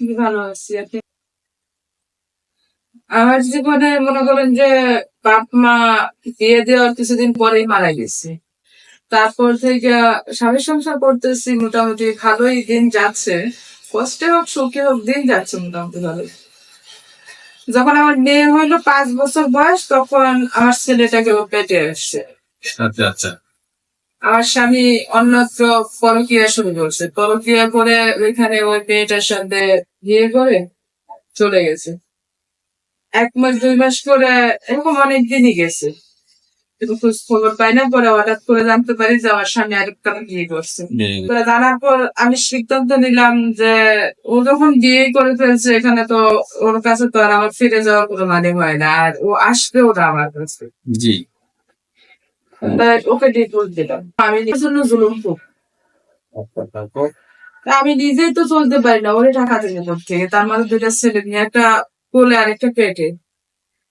ভালো আছি আপনি আমার জীবনে মনে করেন যে বাপ মা বিয়ে দেওয়ার কিছুদিন পরেই মারা গেছে। তারপর থেকে স্বামী সংসার করতেছি মোটামুটি ভালোই দিন যাচ্ছে। কষ্টে হোক সুখে হোক দিন যাচ্ছে মোটামুটি ভালো। যখন আমার মেয়ে হইল পাঁচ বছর বয়স তখন আমার ছেলেটাকে ও পেটে আসছে। আচ্ছা আচ্ছা। আমার স্বামী অন্যত্র পরকিয়া শুরু করছে। পরকিয়া করে ওইখানে ওই মেয়েটার সাথে বিয়ে করে চলে গেছে। এক মাস দুই মাস করে এরকম অনেক দিনই গেছে। কিন্তু খোঁজ খবর পাই না পরে হঠাৎ করে জানতে পারি যে আমার স্বামী আরেকটা বিয়ে করছে। পরে জানার পর আমি সিদ্ধান্ত নিলাম যে ও যখন বিয়ে করে ফেলছে এখানে তো ওর কাছে তো আর আমার ফিরে যাওয়ার কোনো মানে হয় না আর ও আসবেও না আমার কাছে। জি। ওকে ডিভোর্স দিলাম। আমি জন্য জুলুম খুব আমি নিজেই তো চলতে পারি না ওরে টাকা থেকে করতে তার মানে দুইটা ছেলে নিয়ে একটা কোলে আরেকটা পেটে।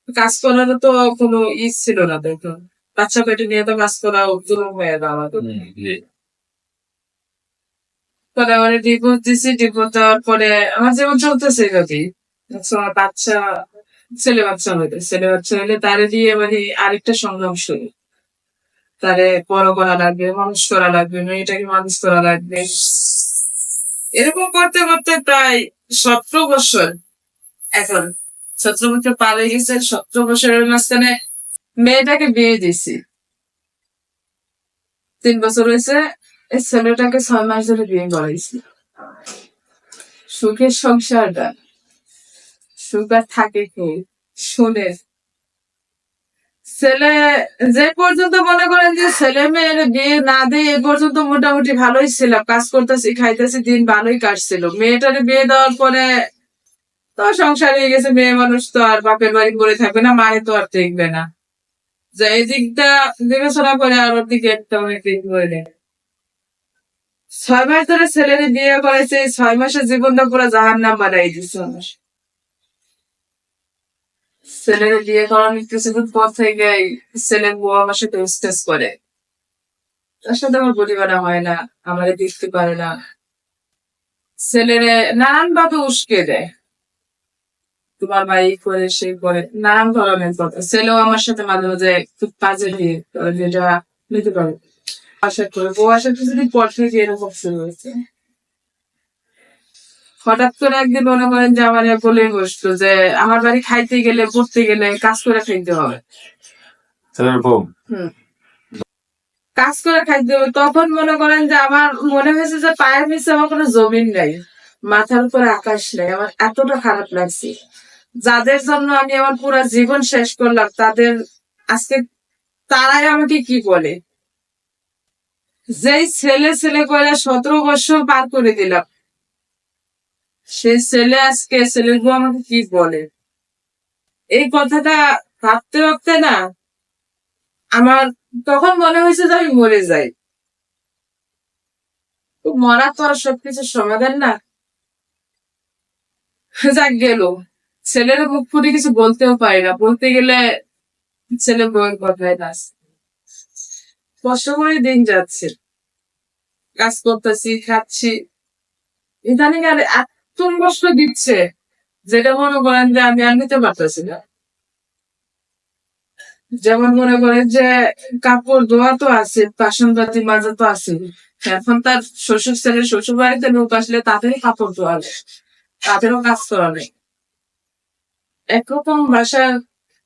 কাজ করার তো কোনো ই ছিল না দেখো। বাচ্চা পেটে নিয়ে তো কাজ করা জুলুম হয়ে আমার পরে আমার ডিভোর্স দিছি ডিভোর্স দেওয়ার পরে আমার জীবন চলতেছে আমার বাচ্চা ছেলে বাচ্চা হইতে ছেলে বাচ্চা হইলে তারে দিয়ে মানে আরেকটা সংগ্রাম শুরু। তারে বড় করা লাগবে মানুষ করা লাগবে মেয়েটাকে মানুষ করা লাগবে। এরকম করতে করতে প্রায় সতেরো বছর এখন। সতেরো বছর পার হয়ে গেছে, সতেরো বছরের মাঝখানে মেয়েটাকে বিয়ে দিয়েছি। তিন বছর হয়েছে, এই ছেলেটাকে ছয় মাস ধরে বিয়ে করাইছি। সুখের সংসারটা, সুখ আর থাকে কি? শুনে ছেলে যে পর্যন্ত মনে করেন যে ছেলে মেয়ের বিয়ে না দিয়ে এ পর্যন্ত মোটামুটি ভালোই ছিলাম কাজ করতেছি, খাইতেছি, দিন ভালোই কাটছিল। মেয়েটারে বিয়ে দেওয়ার পরে তো সংসার হয়ে গেছে, মেয়ে মানুষ তো আর বাপের বাড়ি পড়ে থাকবে না মায়ে তো আর দেখবে না। যে এই দিকটা বিবেচনা করে আর ওর দিকে একটা অনেক দিন করে ছয় মাস ধরে ছেলের বিয়ে করেছে ছয় মাসের জীবনটা পুরো জাহান নাম বানাই দিচ্ছে ছেলের বিয়ে করানোর কিছুদিন পর থেকে ছেলের বউ আমার সাথে স্টেজ করে। তার সাথে আমার পরিবারা হয় না, আমারে দেখতে পারে না। ছেলের নানান ভাবে উস্কে দেয়। তোমার ভাই করে সে করে, নানান ধরনের কথা। ছেলেও আমার সাথে মাঝে মাঝে খুব কাজে দিয়ে যেটা নিতে পারে। আশা করে বউ আসার কিছুদিন পর থেকে এরকম শুরু হয়েছে। হঠাৎ করে একদিন মনে করেন যে আমার বলে বসতো যে আমার বাড়ি খাইতে গেলে পড়তে গেলে কাজ করে খাইতে হবে। কাজ করে খাইতে হবে। তখন মনে করেন যে আমার মনে হয়েছে যে পায়ের নিচে আমার কোনো জমিন নাই মাথার উপরে আকাশ নাই আমার এতটা খারাপ লাগছে। যাদের জন্য আমি আমার পুরো জীবন শেষ করলাম তাদের আজকে তারাই আমাকে কি বলে? যেই ছেলে ছেলে করে সতেরো বছর পার করে দিলাম সেই ছেলে আজকে ছেলের আমাকে কি বলে? এই কথাটা ভাবতে ভাবতে না, আমার তখন মনে হয়েছে যে আমি মরে যাই। মরা তো আর সবকিছুর সমাধান না। যাক, গেল। ছেলের মুখ ফুটে কিছু বলতেও পারি না। বলতে গেলে ছেলে বউয়ের কথায় না কষ্ট করে দিন যাচ্ছে। কাজ করতেছি, খাচ্ছি। ইদানিং আর এত কষ্ট দিচ্ছে, যেটা মনে করেন যে আমি আর নিতে পারতেছি না। যেমন মনে করেন যে কাপড় ধোয়া তো আছে বাসন বাতি মাজা তো আছে। এখন তার শ্বশুর ছেলে শ্বশুর বাড়িতে লোক আসলে তাদেরই কাপড় ধোয়া তাদেরও কাজ করা নেই। একরকম বাসার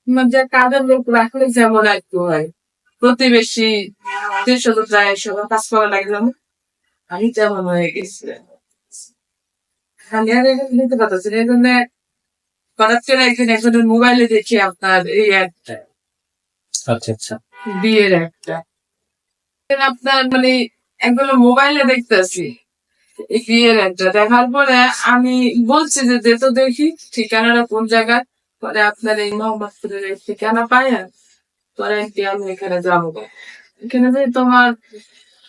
মধ্যে কাজের লোক রাখলে যেমন একটু হয়। প্রতিবেশী যায়, সবার কাজ করা লাগে আমি তেমন হয়ে গেছি। খালি আর এখানে নিতে পারতেছি না এই জন্য হঠাৎ করে একদিন একজনের মোবাইলে দেখি আপনার এই একটা আচ্ছা আচ্ছা বিয়ের একটা আপনার মানে একগুলো মোবাইলে দেখতেছি বিয়ের একটা দেখার পরে আমি বলছি যে দে তো দেখি ঠিকানাটা কোন জায়গায় পরে আপনার এই মোহাম্মদপুরের ঠিকানা পাই পরে আমি এখানে যাব এখানে যে তোমার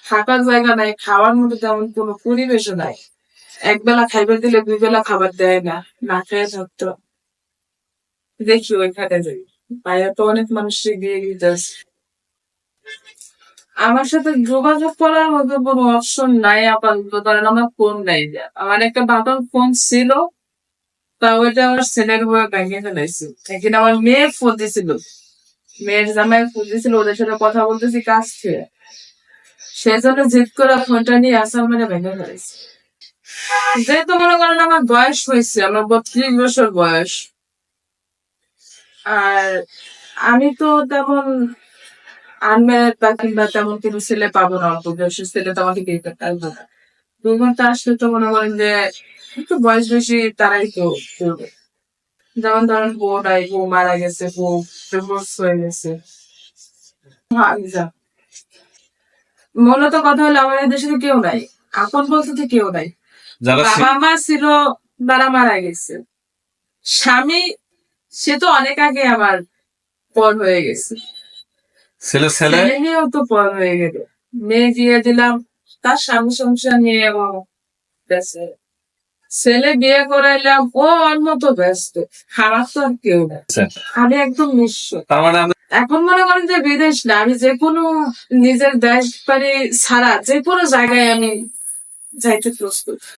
থাকার জায়গা নাই খাওয়ার মতো তেমন কোনো পরিবেশও নাই এক বেলা খাইবার দিলে দুই বেলা খাবার দেয় না না খেয়ে থাকতো। দেখি ওইখানে যাই। পায়ে তো অনেক মানুষ দিতে আছে। আমার সাথে যোগাযোগ করার মতো কোনো অপশন নাই, আপাতত। ধরেন আমার ফোন নাই। আমার একটা বাবার ফোন ছিল, তা ওইটা আমার ছেলের হয়ে ব্যাংকে ফেলাইছি একদিন আমার মেয়ে ফোন দিছিল। মেয়ের জামাই ফোন দিছিল, ওদের সাথে কথা বলতেছি, কাজ থেকে সেজন্য জিদ করে ফোনটা নিয়ে আসাম মানে ব্যাংকে ফেলাইছি যেহেতু মনে করেন আমার বয়স হয়েছে, আমার বত্রিশ বছর বয়স, আর আমি তো তেমন আনম্যারেড বা কিংবা তেমন কোনো ছেলে পাবো না, অল্প বয়সের ছেলে তো আমাকে বিয়ে আসবে না। দুই ঘণ্টা আসলে তো মনে করেন যে একটু বয়স বেশি তারাই তো যেমন ধরেন বউ নাই, বউ মারা গেছে, বউ ডিভোর্স হয়ে গেছে। হ্যাঁ। মূলত কথা হলো আমার সাথে কেউ নাই, আপন বলতে তো কেউ নাই। যারা বাবা মা ছিল তারা মারা গেছে। স্বামী সে তো অনেক আগে আমার পর হয়ে গেছে। ছেলে ছেলে? মেয়েও তো পর হয়ে গেল। মেয়ে বিয়ে দিলাম তার স্বামী সংসার নিয়ে ছেলে বিয়ে করাইলাম ও ওর মতো ব্যস্ত আমার তো আর কেউ না। আচ্ছা। আমি একদম নিঃস্ব। মানে এখন মনে করেন যে বিদেশ না আমি যে কোনো নিজের দেশ বাড়ি ছাড়া যে কোনো জায়গায় আমি যাইতে প্রস্তুত।